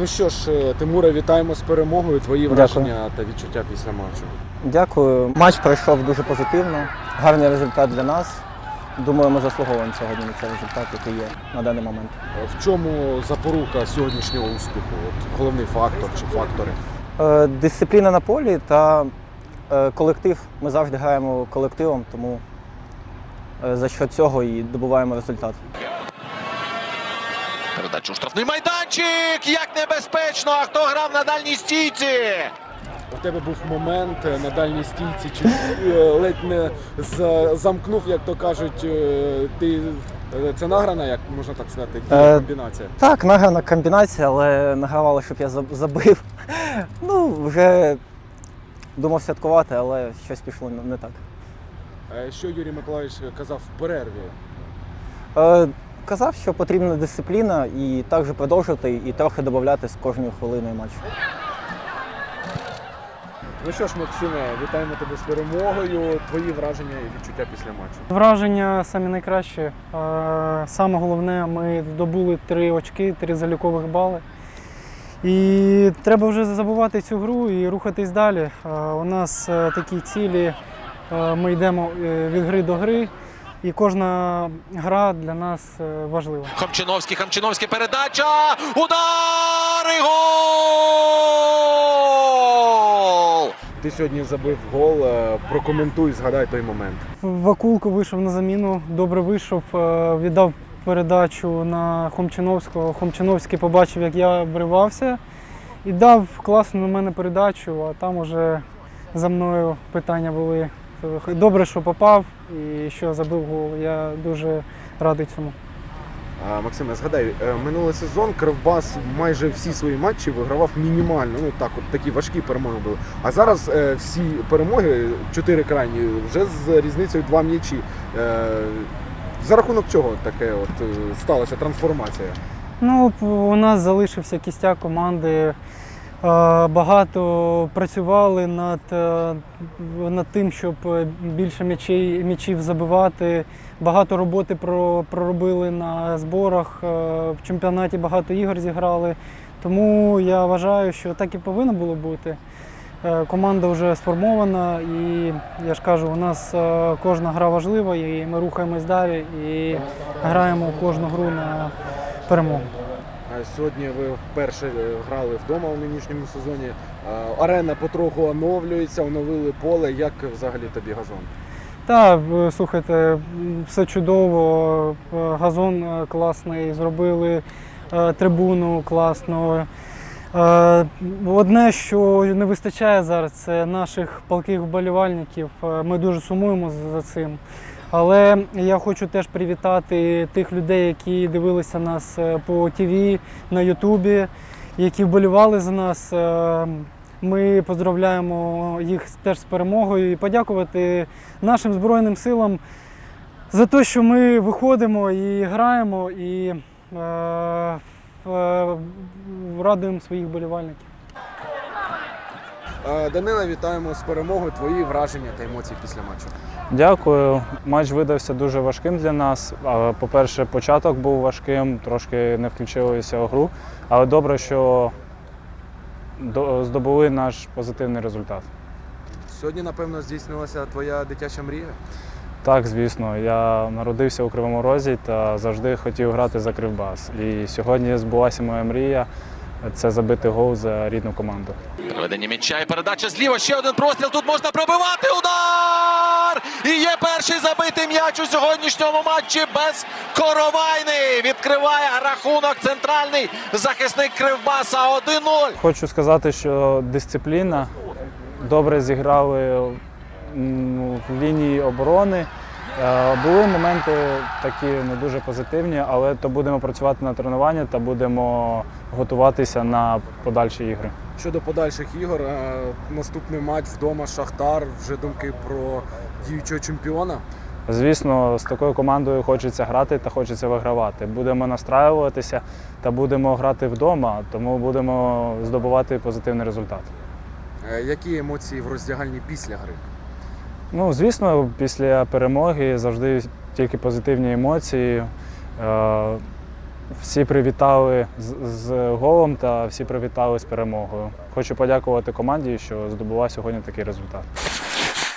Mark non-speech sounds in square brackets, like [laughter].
Ну що ж, е, Тимуре, вітаємо з перемогою. Твої Дякую. враження та відчуття після матчу. Дякую. Матч пройшов дуже позитивно. Гарний результат для нас. Думаю, ми заслуговуємо сьогодні на цей результат, який є на даний момент. Е, В чому запорука сьогоднішнього успіху? От головний фактор чи фактори? Е, Дисципліна на полі та колектив. Ми завжди граємо колективом, тому за що цього і добуваємо результат. Передачу у штрафний майданчик. Як небезпечно! А хто грав на дальній стійці? У тебе був момент е, на дальній стійці, чи е, ледь не замкнув, як то кажуть, е, ти е, це награна, як можна так сказати, Е, комбінація. Так, награна комбінація, але награвали, щоб я забив. [laughs] Ну, вже думав святкувати, але щось пішло не- так. Е, Що Юрій Миколаївич казав в перерві? Е, Казав, що потрібна дисципліна і також продовжувати і трохи додати з кожною хвилиною матчу. Ну що ж, Максиме, вітаємо тебе з перемогою. Твої враження і відчуття після матчу. Враження самі найкраще. Е, Саме головне, ми здобули три очки, три залікових бали. І треба вже забувати цю гру і рухатись далі. Е, У нас е, такі цілі. е, Ми йдемо е, від гри до гри, і кожна гра для нас е, важлива. Хамчиновський, Хамчиновський передача. Удар і гол! Ти сьогодні забив гол. е, Прокоментуй, згадай той момент. Вакулко вийшов на заміну, добре вийшов, е, віддав передачу на Хомчиновського. Хомчиновський побачив, як я вривався, і дав класну на мене передачу, а там уже за мною питання були. Е, Добре, що попав і що забив гол. Я дуже радий цьому. А, Максиме, згадай, е, минулий сезон Кривбас майже всі свої матчі вигравав мінімально. Ну так, от такі важкі перемоги були. А зараз е, всі перемоги, чотири крайні, вже з різницею два м'ячі. Е, за рахунок чого таке от е, сталася трансформація? Ну, у нас залишився кістяк команди. Багато працювали над, е, над тим, щоб більше м'ячей, м'ячів забивати. Багато роботи про, проробили на зборах. е, В чемпіонаті багато ігор зіграли. Тому я вважаю, що так і повинно було бути. Е, Команда вже сформована, і я ж кажу, у нас кожна гра важлива, і ми рухаємось далі і граємо кожну гру на перемогу. Сьогодні ви вперше е, грали вдома у нинішньому сезоні. Е, Арена потроху оновлюється, оновили поле. Як взагалі тобі газон? Так, е, слухайте, все чудово, газон класний, зробили трибуну класно. Е, Одне, що не вистачає зараз, це наших палких вболівальників. Ми дуже сумуємо за цим. Але я хочу теж привітати тих людей, які дивилися нас е, по ТВ, на Ютубі, які вболівали за нас. Е, Ми поздравляємо їх теж з перемогою і подякувати нашим Збройним силам за те, що ми виходимо і граємо і е, в- радуємо своїх болівальників. Е, Данила, вітаємо з перемогою. Твої враження та емоції після матчу. Дякую. Матч видався дуже важким для нас. По-перше, початок був важким, трошки не включилися у гру, але добре, що здобули наш позитивний результат. Сьогодні, напевно, здійснилася твоя дитяча мрія. Так, звісно, я народився у Кривому Розі та завжди хотів грати за Кривбас. І сьогодні збулася моя мрія це забити гол за рідну команду. Переведення м'яча і передача зліва. Ще один простріл. Тут можна пробивати. Удар! І є перший забитий м'яч у сьогоднішньому матчі без Коровайни. Відкриває рахунок центральний захисник Кривбаса 1-0. Хочу сказати, що дисципліна добре зіграли в лінії оборони. Е, Були моменти такі не дуже позитивні, але то будемо працювати на тренуванні та будемо готуватися на подальші ігри. Щодо подальших ігор, е, наступний матч вдома Шахтар. Вже думки про діючого чемпіона. Звісно, з такою командою хочеться грати та хочеться вигравати. Будемо настраюватися та будемо грати вдома, тому будемо здобувати позитивний результат. Е, Які емоції в роздягальні після гри? Ну, звісно, після перемоги завжди тільки позитивні емоції. Е, всі привітали з, з голом та всі привітали з перемогою. Хочу подякувати команді, що здобула сьогодні такий результат.